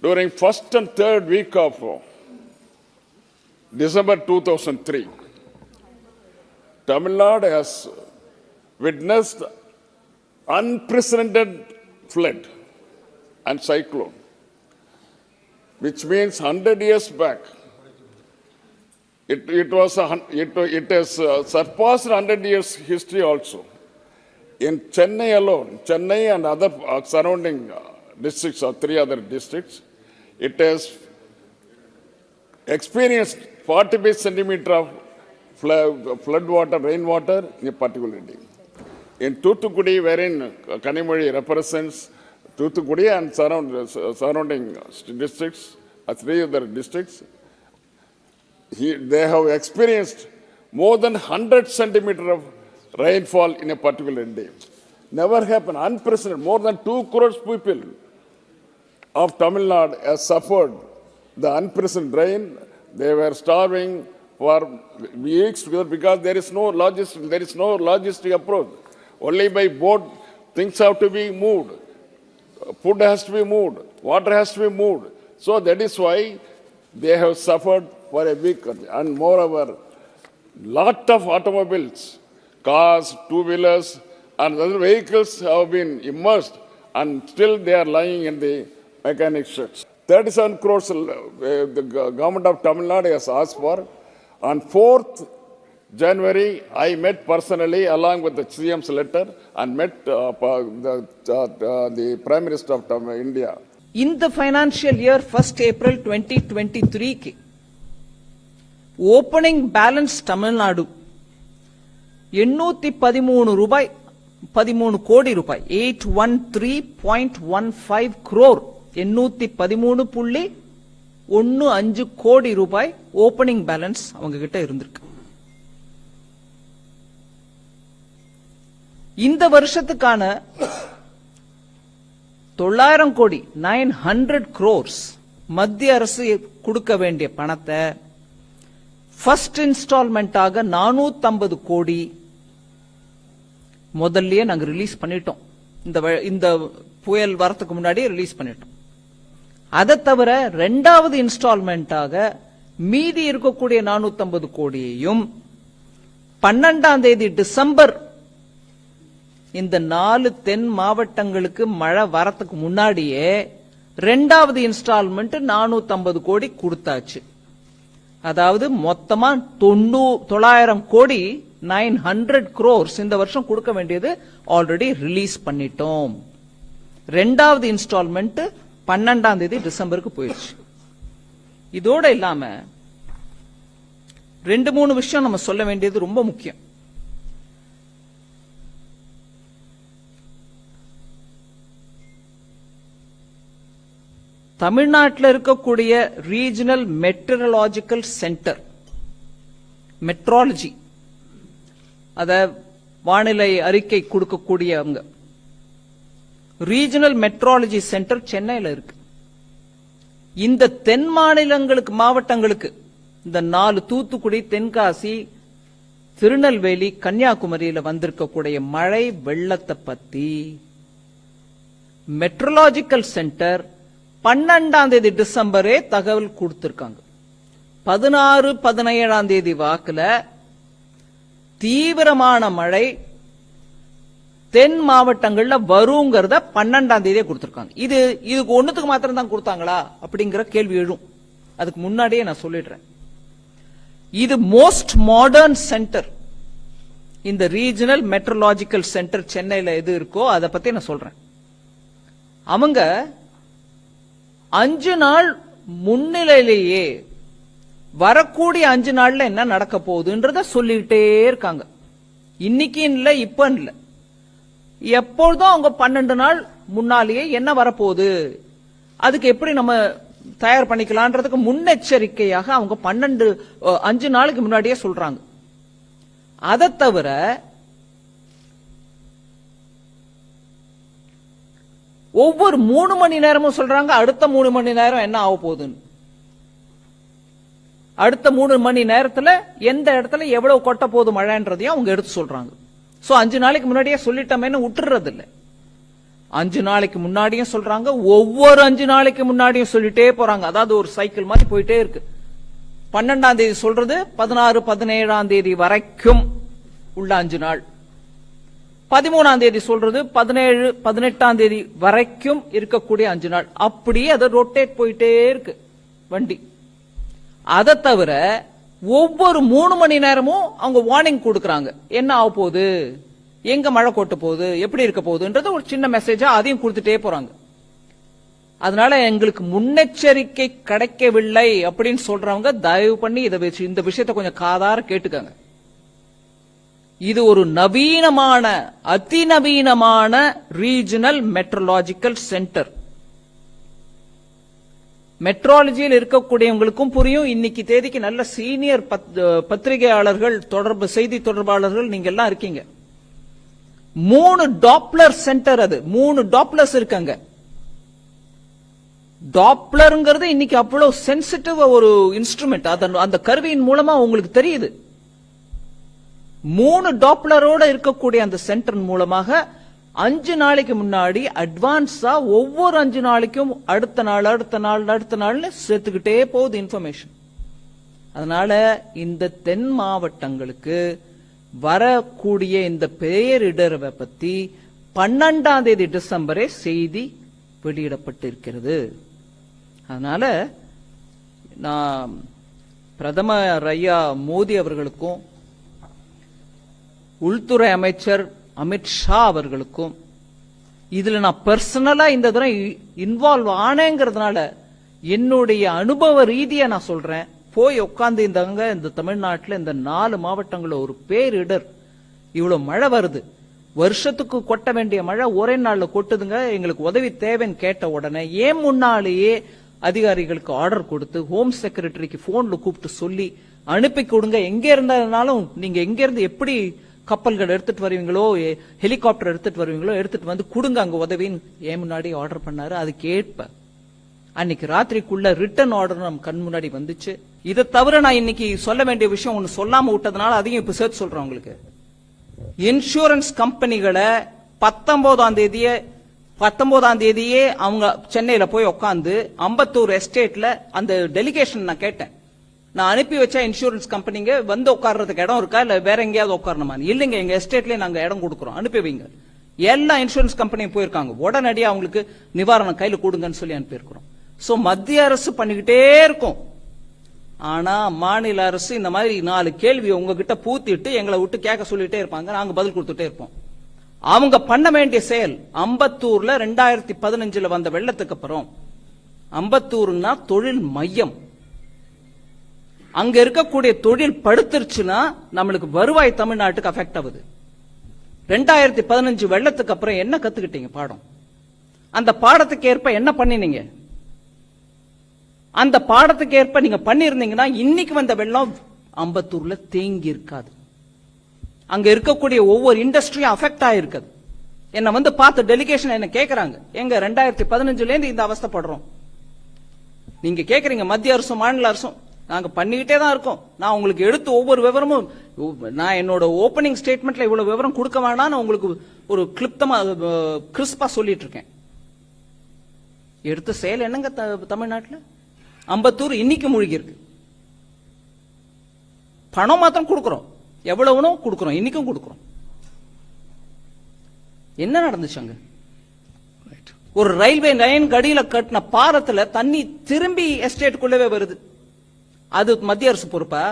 During first and third week of December 2003, Tamil Nadu has witnessed unprecedented flood and cyclone, which means 100 years back, it, it was a, it, it has uh, surpassed 100 years history also. In Chennai alone, Chennai and other uh, surrounding uh, districts or three other districts, it has experienced 45 centimeter of flood, flood water, rainwater in a particular day. In Toothukudi, wherein Kanimozhi represents Toothukudi and surround, surrounding districts, uh, three other districts, he, they have experienced more than 100 centimeter of rainfall in a particular day. Never happened, unprecedented. More than 2 crores people of Tamil Nadu has suffered the unprecedented rain. They were starving for weeks because there is no logistic, there is no logistic approach. Only by boat things have to be moved. Food has to be moved. Water has to be moved. So that is why they have suffered for a week. And moreover, lot of automobiles, cars, two-wheelers, and other vehicles have been immersed, and still they are lying in the mechanic sheds. 37 crores uh, the go- government of Tamil Nadu has asked for. On 4th January, I met personally along with the CM's letter and met uh, pa- the, uh, uh, the Prime Minister of Tam- India. இந்த financial year first April twenty twenty த்ரீக்கு opening balance Tamil Nadu எண்ணூத்தி பதிமூணு ரூபாய் பதிமூணு கோடி ரூபாய் eight one three point one five crore எண்ணூத்தி பதிமூணு புள்ளி ஒன்னு அஞ்சு கோடி ரூபாய் ஓப்பனிங் பேலன்ஸ் அவங்க கிட்ட இருந்திருக்கு. இந்த வருஷத்துக்கான தொள்ளாயிரம் கோடி நைன் ஹண்ட்ரட் குரோர்ஸ் மத்திய அரசு கொடுக்க வேண்டிய பணத்தை ஃபர்ஸ்ட் இன்ஸ்டால்மெண்டாக நானூத்தம்பது கோடி முதல்லயே நாங்கள் ரிலீஸ் பண்ணிட்டோம். இந்த வ- இந்த புயல் வரத்துக்கு முன்னாடியே ரிலீஸ் பண்ணிட்டோம். அதை தவிர ரெண்டாவது இன்ஸ்டால்மெண்டாக மீதி இருக்கக்கூடிய 450 கோடியையும் பன்னெண்டாம் தேதி டிசம்பர் இந்த நாலு தென் மாவட்டங்களுக்கு மழை வரத்துக்கு முன்னாடியே ரெண்டாவது இன்ஸ்டால்மெண்ட் 450 கோடி கொடுத்தாச்சு. அதாவது மொத்தமா தொண்ணூ தொள்ளாயிரம் கோடி நைன் ஹண்ட்ரட் குரோர்ஸ் இந்த வருஷம் கொடுக்க வேண்டியது ஆல்ரெடி ரிலீஸ் பண்ணிட்டோம். ரெண்டாவது இன்ஸ்டால்மெண்ட் பன்னெண்டாம் தேதி டிசம்பருக்கு போயிடுச்சு இதோட இல்லாம ரெண்டு மூணு விஷயம் நம்ம சொல்ல வேண்டியது ரொம்ப முக்கியம். தமிழ்நாட்டில் இருக்கக்கூடிய ரீஜனல் மெட்ரலாஜிக்கல் சென்டர் மெட்ராலஜி அத வானிலை அறிக்கை கொடுக்கக்கூடியவங்க ரீஜனல் மெட்ராலஜி சென்டர் சென்னையில் இருக்கு. இந்த தென் மாநிலங்களுக்கு மாவட்டங்களுக்கு இந்த நாலு தூத்துக்குடி தென்காசி திருநெல்வேலி கன்னியாகுமரியில வந்திருக்கக்கூடிய மழை வெள்ளத்தை பத்தி மெட்ரலாஜிக்கல் சென்டர் பன்னெண்டாம் தேதி டிசம்பரே தகவல் கொடுத்திருக்காங்க. பதினாறு பதினேழாம் தேதி வாக்குல தீவிரமான மழை தென் மாவட்டங்கள்ல வருங்கிறத பன்னெண்டாம் தேதியே கொடுத்திருக்காங்க. இது இதுக்கு ஒண்ணுத்துக்கு மாத்திரம் தான் கொடுத்தாங்களா? அப்படிங்கிற கேள்வி எழும். அதுக்கு முன்னாடியே நான் சொல்லிடுறேன். இது மோஸ்ட் மாடர்ன் சென்டர் இந்த ரீஜனல் மெட்ரலாஜிக்கல் சென்டர் சென்னையில் எது இருக்கோ அதை பத்தி நான் சொல்றேன். அவங்க அஞ்சு நாள் முன்னிலையிலேயே வரக்கூடிய அஞ்சு நாள்ல என்ன நடக்க போகுதுன்றத சொல்லிக்கிட்டே இருக்காங்க. இன்னைக்கு இல்லை இப்ப இல்லை. எப்பொழுதும் அவங்க பன்னெண்டு நாள் முன்னாலேயே என்ன வரப்போகுது? அதுக்கு எப்படி நம்ம தயார் பண்ணிக்கலான்றதுக்கு முன்னெச்சரிக்கையாக அவங்க பன்னெண்டு அஞ்சு நாளுக்கு முன்னாடியே சொல்றாங்க. அதை தவிர ஒவ்வொரு மூணு மணி நேரமும் சொல்றாங்க அடுத்த மூணு மணி நேரம் என்ன ஆக போகுதுன்னு. அடுத்த மூணு மணி நேரத்துல எந்த இடத்துல எவ்வளவு கொட்ட போகுது மழைன்றதையும் அவங்க எடுத்து சொல்றாங்க. ஸோ அஞ்சு நாளைக்கு முன்னாடியே சொல்லிட்டோமேன்னு விட்டுறது அஞ்சு நாளைக்கு முன்னாடியும் சொல்றாங்க ஒவ்வொரு அஞ்சு நாளைக்கு முன்னாடியும் சொல்லிட்டே போறாங்க. அதாவது ஒரு சைக்கிள் மாதிரி போயிட்டே இருக்கு. பன்னெண்டாம் தேதி சொல்றது பதினாறு பதினேழாம் தேதி வரைக்கும் உள்ள அஞ்சு நாள். பதிமூணாம் தேதி சொல்றது பதினேழு பதினெட்டாம் தேதி வரைக்கும் இருக்கக்கூடிய அஞ்சு நாள். அப்படியே அதை ரொட்டேட் போயிட்டே இருக்கு வண்டி. அதை தவிர ஒவ்வொரு மூணு மணி நேரமும் அவங்க வார்னிங் கொடுக்கறாங்க. என்ன ஆக போகுது? எங்க மழை கொட்ட போகுது? எப்படி இருக்க போகுதுன்றது ஒரு சின்ன மெசேஜா அதையும் கொடுத்துட்டே போறாங்க. அதனால எங்களுக்கு முன்னெச்சரிக்கை கிடைக்கவில்லை அப்படின்னு சொல்றவங்க தயவு பண்ணி இதை வச்சு இந்த விஷயத்தை கொஞ்சம் காதார கேட்டுக்கங்க. இது ஒரு நவீனமான அதிநவீனமான ரீஜனல் மெட்ரலாஜிக்கல் சென்டர் மெட்ராலஜியில் இருக்கக்கூடியவங்களுக்கும் புரியும். இன்னைக்கு தேதிக்கு நல்ல சீனியர் பத்திரிகையாளர்கள் தொடர்பு செய்தி தொடர்பாளர்கள் நீங்க எல்லாம் இருக்கீங்க. மூணு டாப்லர் சென்டர் அது. மூணு டாப்லர்ஸ் இருக்காங்க. டாப்லருங்கிறது இன்னைக்கு அவ்வளவு சென்சிட்டிவ் ஒரு இன்ஸ்ட்ருமெண்ட் அந்த கருவியின் மூலமா உங்களுக்கு தெரியுது. மூணு டாப்லரோட இருக்கக்கூடிய அந்த சென்டர் மூலமாக அஞ்சு நாளைக்கு முன்னாடி அட்வான்ஸா ஒவ்வொரு அஞ்சு நாளைக்கும் அடுத்த நாள் அடுத்த நாள் அடுத்த நாள்னு சேர்த்துக்கிட்டே போகுது இன்ஃபர்மேஷன் அதனால இந்த தென் மாவட்டங்களுக்கு வரக்கூடிய இந்த பேரிடரவை பத்தி பன்னெண்டாம் தேதி டிசம்பரே செய்தி வெளியிடப்பட்டிருக்கிறது. அதனால நான் பிரதமர் ஐயா மோடி அவர்களுக்கும் உள்துறை அமைச்சர் அமித்ஷா அவர்களுக்கும் இதில் நான் பர்சனலாக இந்த தடவை இன்வால்வ் ஆனேங்கிறதுனால என்னுடைய அனுபவ ரீதியாக நான் சொல்றேன். போய் உட்காந்து இந்தங்க இந்த தமிழ்நாட்டில் இந்த நாலு மாவட்டங்களில் ஒரு பேரிடர். இவ்வளோ மழை வருது. வருஷத்துக்கு கொட்ட வேண்டிய மழை ஒரே நாளில் கொட்டுதுங்க. எங்களுக்கு உதவி தேவைன்னு கேட்ட உடனே ஏன் முன்னாலேயே அதிகாரிகளுக்கு ஆர்டர் கொடுத்து ஹோம் செக்ரட்டரிக்கு ஃபோனில் கூப்பிட்டு சொல்லி அனுப்பி கொடுங்க. எங்கே இருந்தாலும் நீங்கள் எங்கேருந்து எப்படி கப்பல்கள் எடுத்துட்டு வருவீங்களோ ஹெலிகாப்டர் எடுத்துட்டு வருவீங்களோ எடுத்துட்டு வந்து கொடுங்க அங்க உதவின்னு ஏன் முன்னாடி ஆர்டர் பண்ணாரு. அது கேட்ப அன்னைக்கு ராத்திரிக்குள்ள ரிட்டர்ன் ஆர்டர் நம்ம கண் முன்னாடி வந்துச்சு. இதை தவிர நான் இன்னைக்கு சொல்ல வேண்டிய விஷயம் ஒன்னு சொல்லாம விட்டதுனால அதையும் இப்ப சேர்த்து சொல்றேன் உங்களுக்கு. இன்சூரன்ஸ் கம்பெனிகளை பத்தொன்பதாம் தேதியே பத்தொன்பதாம் தேதியே அவங்க சென்னையில போய் உட்காந்து அம்பத்தூர் எஸ்டேட்ல அந்த டெலிகேஷன் நான் கேட்டேன். நான் அனுப்பி வச்சா இன்சூரன்ஸ் கம்பெனிங்க வந்து உட்கார்றதுக்கு இடம் இருக்கா? இல்ல வேற எங்கேயாவது உட்காரணுமா? இல்லைங்க எங்க எஸ்டேட்லயே நாங்க இடம் கொடுக்குறோம். அனுப்பி வைங்க. எல்லா இன்சூரன்ஸ் கம்பெனியும் போயிருக்காங்க. உடனடியாக அவங்களுக்கு நிவாரணம் கையில் கொடுங்கன்னு சொல்லி அனுப்பியிருக்கிறோம். ஸோ மத்திய அரசு பண்ணிக்கிட்டே இருக்கும். ஆனா மாநில அரசு இந்த மாதிரி நாலு கேள்வி உங்ககிட்ட பூத்திட்டு எங்களை விட்டு கேட்க சொல்லிட்டே இருப்பாங்க. நாங்க பதில் கொடுத்துட்டே இருப்போம். அவங்க பண்ண வேண்டிய செயல் அம்பத்தூர்ல ரெண்டாயிரத்தி பதினஞ்சுல வந்த வெள்ளத்துக்கு அப்புறம் அம்பத்தூர்னா தொழில் மையம். அங்க இருக்கக்கூடிய தொழில் படுத்துருச்சுன்னா நம்மளுக்கு வருவாய் தமிழ்நாட்டுக்கு அஃபெக்ட் ஆகுது. ரெண்டாயிரத்தி பதினஞ்சு வெள்ளத்துக்கு அப்புறம் என்ன கத்துக்கிட்டீங்க பாடம்? அந்த பாடத்துக்கு ஏற்ப என்ன பண்ணினீங்க? அந்த பாடத்துக்கு ஏற்ப நீங்க பண்ணிருந்தீங்கன்னா இன்னைக்கு வந்த வெள்ளம் அம்பத்தூர்ல தேங்கி இருக்காது. அங்க இருக்கக்கூடிய ஒவ்வொரு இண்டஸ்ட்ரியும் அஃபெக்ட் ஆயிருக்குது. என்ன வந்து பார்த்து டெலிகேஷன் என்ன கேட்கறாங்க எங்க ரெண்டாயிரத்தி பதினஞ்சுல இருந்து இந்த அவஸ்தைப்படுறோம் நீங்க கேக்குறீங்க மத்திய அரசும் மாநில அரசும் நாங்க பண்ணிக்கிட்டே தான் இருக்கோம். நான் உங்களுக்கு எடுத்து ஒவ்வொரு விவரமும் நான் என்னோட ஓபனிங் ஸ்டேட்மெண்ட்ல இவ்வளவு விவரம் கொடுக்க வேணாம்னு உங்களுக்கு ஒரு கிளிப்தமா கிறிஸ்பா சொல்லிட்டு இருக்கேன். எடுத்த செயல் என்னங்க த- அம்பத்தூர் இன்னைக்கு மூழ்கி இருக்கு பணம் மாத்திரம் கொடுக்குறோம். எவ்வளவுனோ கொடுக்கிறோம். இன்னைக்கும் கொடுக்கிறோம். என்ன நடந்துச்சு அங்க? ஒரு ரயில்வே லைன் கடியில கட்டின பாரத்துல தண்ணி திரும்பி எஸ்டேட்டுக்குள்ளவே வருது. அது மத்திய அரசு பொறுப்பா?